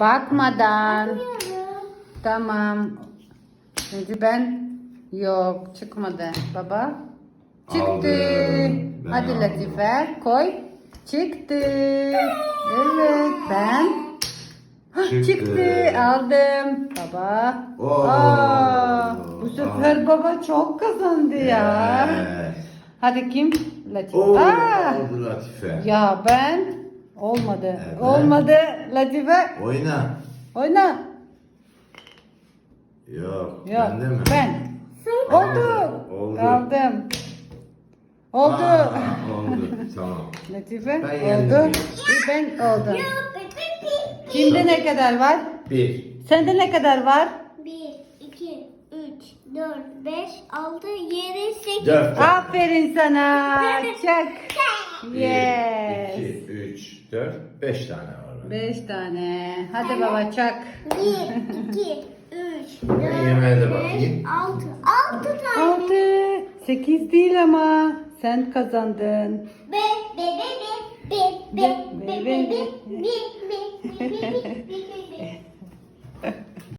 Bakmadan. Tamam. Şimdi ben yok çıkmadı. Baba çıktı. Aldım. Ben Hadi aldım. Latife koy. Çıktı. Evet ben. Çıktı. Çıktı. Aldım. Baba. Oo. Aa, bu sefer baba çok kazandı ya. Evet. Hadi kim? Latife. Oo, Aa, Latife. ya ben Olmadı. Evet. Olmadı Latife. Oyna. Oyna. Yok. Yok. Ben de mi? Ben. Oldu. Oldu. Aldım. Oldu. Aa, oldu. Tamam. Latife. Ben oldu. yendim. Ben oldu. Kimde ne kadar var? Bir. Sende ne kadar var? 1, 2, 3, 4, 5, 6, 7, 8. Dört. Aferin sana. Çak. Bir. Ye. 3, 4, 5 tane var. Beş tane. Hadi baba çak. 1, 2, 3, 4, Yemeğe de bakayım. 6. 6 tane. Altı. Sekiz değil ama. Sen kazandın. Be, be, be, be, be, be, be, be, be, be, be, be, be, be, be, be.